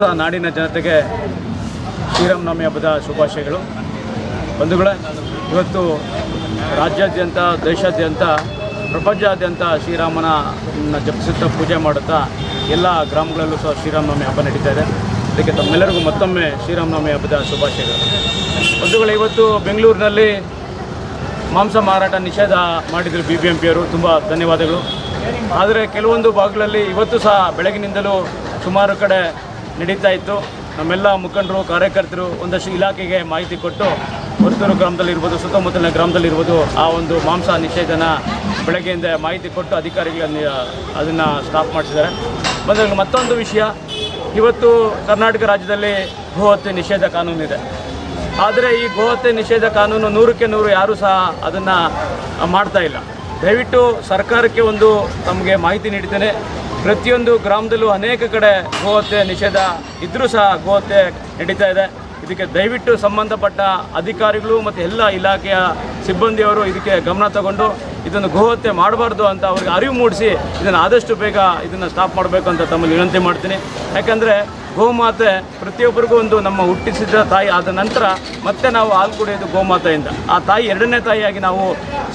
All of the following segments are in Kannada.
ನಾಡಿನ ಜನತೆಗೆ ಶ್ರೀರಾಮನವಮಿ ಹಬ್ಬದ ಶುಭಾಶಯಗಳು. ಬಂಧುಗಳೇ, ಇವತ್ತು ರಾಜ್ಯಾದ್ಯಂತ, ದೇಶಾದ್ಯಂತ ಪ್ರಪಂಚಾದ್ಯಂತ ಶ್ರೀರಾಮನ ಜಪಿಸುತ್ತಾ ಪೂಜೆ ಮಾಡುತ್ತಾ ಎಲ್ಲ ಗ್ರಾಮಗಳಲ್ಲೂ ಸಹ ಶ್ರೀರಾಮನವಮಿ ಹಬ್ಬ ನಡೀತಾ ಇದೆ ಅದಕ್ಕೆ ತಮ್ಮೆಲ್ಲರಿಗೂ ಮತ್ತೊಮ್ಮೆ ಶ್ರೀರಾಮನವಮಿ ಹಬ್ಬದ ಶುಭಾಶಯಗಳು. ಬಂಧುಗಳೇ, ಇವತ್ತು ಬೆಂಗಳೂರಿನಲ್ಲಿ ಮಾಂಸ ಮಾರಾಟ ನಿಷೇಧ ಮಾಡಿದರು ಬಿ ಬಿ ಎಂ ಪಿಯವರು ತುಂಬ ಧನ್ಯವಾದಗಳು. ಆದರೆ ಕೆಲವೊಂದು ಭಾಗಗಳಲ್ಲಿ ಇವತ್ತು ಸಹ ಬೆಳಗಿನಿಂದಲೂ ಸುಮಾರು ಕಡೆ ನಡೀತಾ ಇತ್ತು. ನಮ್ಮೆಲ್ಲ ಮುಖಂಡರು, ಕಾರ್ಯಕರ್ತರು ಒಂದಷ್ಟು ಇಲಾಖೆಗೆ ಮಾಹಿತಿ ಕೊಟ್ಟು ಹೊರತೂರು ಗ್ರಾಮದಲ್ಲಿರ್ಬೋದು, ಸುತ್ತಮುತ್ತಲಿನ ಗ್ರಾಮದಲ್ಲಿರ್ಬೋದು ಆ ಒಂದು ಮಾಂಸ ನಿಷೇಧನ ಬೆಳಗ್ಗೆಯಿಂದ ಮಾಹಿತಿ ಕೊಟ್ಟು ಅಧಿಕಾರಿಗಳನ್ನು, ಅದನ್ನು ಸ್ಟಾಪ್ ಮಾಡಿಸಿದ್ದಾರೆ ಮತ್ತು ಮತ್ತೊಂದು ವಿಷಯ. ಇವತ್ತು ಕರ್ನಾಟಕ ರಾಜ್ಯದಲ್ಲಿ ಗೋಹತ್ಯೆ ನಿಷೇಧ ಕಾನೂನಿದೆ ಆದರೆ ಈ ಗೋಹತ್ಯೆ ನಿಷೇಧ ಕಾನೂನು ನೂರಕ್ಕೆ ನೂರು ಯಾರೂ ಸಹ ಅದನ್ನು ಮಾಡ್ತಾ ಇಲ್ಲ. ದಯವಿಟ್ಟು ಸರ್ಕಾರಕ್ಕೆ ಒಂದು ತಮಗೆ ಮಾಹಿತಿ ನೀಡ್ತೇನೆ ಪ್ರತಿಯೊಂದು ಗ್ರಾಮದಲ್ಲೂ ಅನೇಕ ಕಡೆ ಗೋಹತ್ಯೆ ನಿಷೇಧ ಇದ್ದರೂ ಸಹ ಗೋಹತ್ಯೆ ನಡೀತಾ ಇದೆ. ಇದಕ್ಕೆ ದಯವಿಟ್ಟು ಸಂಬಂಧಪಟ್ಟ ಅಧಿಕಾರಿಗಳು ಮತ್ತು ಎಲ್ಲ ಇಲಾಖೆಯ ಸಿಬ್ಬಂದಿಯವರು ಇದಕ್ಕೆ ಗಮನ ತಗೊಂಡು ಇದನ್ನು ಗೋಹತ್ಯೆ ಮಾಡಬಾರ್ದು ಅಂತ ಅವ್ರಿಗೆ ಅರಿವು ಮೂಡಿಸಿ ಇದನ್ನು ಆದಷ್ಟು ಬೇಗ ಇದನ್ನು ಸ್ಟಾಪ್ ಮಾಡಬೇಕು ಅಂತ ತಮ್ಮಲ್ಲಿ ವಿನಂತಿ ಮಾಡ್ತೀನಿ. ಯಾಕಂದರೆ ಗೋಮಾತೆ ಪ್ರತಿಯೊಬ್ಬರಿಗೂ ಒಂದು ನಮ್ಮ ಹುಟ್ಟಿಸಿದ ತಾಯಿ ಆದ ನಂತರ ಮತ್ತೆ ನಾವು ಹಾಲು ಕುಡಿಯೋದು ಗೋಮಾತೆಯಿಂದ. ಆ ತಾಯಿ ಎರಡನೇ ತಾಯಿಯಾಗಿ ನಾವು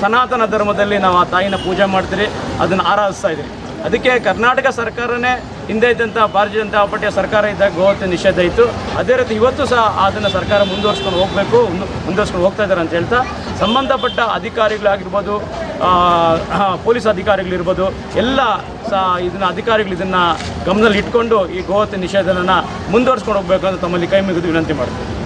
ಸನಾತನ ಧರ್ಮದಲ್ಲಿ ನಾವು ಆ ತಾಯಿನ ಪೂಜೆ ಮಾಡ್ತೀರಿ. ಅದನ್ನು ಆರಾಧಿಸ್ತಾ ಇದ್ದೀವಿ ಅದಕ್ಕೆ ಕರ್ನಾಟಕ ಸರ್ಕಾರನೇ ಹಿಂದೆ ಇದ್ದಂಥ ಭಾರತೀಯ ಜನತಾ ಪಾರ್ಟಿಯ ಸರ್ಕಾರ ಇದ್ದಾಗ ಗೋಹತ್ಯೆ ನಿಷೇಧ ಇತ್ತು. ಅದೇ ರೀತಿ ಇವತ್ತು ಸಹ ಅದನ್ನು ಸರ್ಕಾರ ಮುಂದುವರ್ಸ್ಕೊಂಡು ಹೋಗಬೇಕು ಮುಂದುವರ್ಸ್ಕೊಂಡು ಹೋಗ್ತಾ ಇದ್ದಾರೆ ಅಂತ ಹೇಳ್ತಾ, ಸಂಬಂಧಪಟ್ಟ ಅಧಿಕಾರಿಗಳಾಗಿರ್ಬೋದು ಪೊಲೀಸ್ ಅಧಿಕಾರಿಗಳಿರ್ಬೋದು, ಎಲ್ಲ ಸಹ ಇದನ್ನ ಅಧಿಕಾರಿಗಳು ಇದನ್ನು ಗಮನದಲ್ಲಿ ಇಟ್ಕೊಂಡು ಈ ಗೋಹತ್ಯೆ ನಿಷೇಧನ ಮುಂದುವರ್ಸ್ಕೊಂಡು ಹೋಗಬೇಕು ಅಂತ ತಮ್ಮಲ್ಲಿ ಕೈ ಮುಗಿದು ವಿನಂತಿ ಮಾಡ್ತೀನಿ.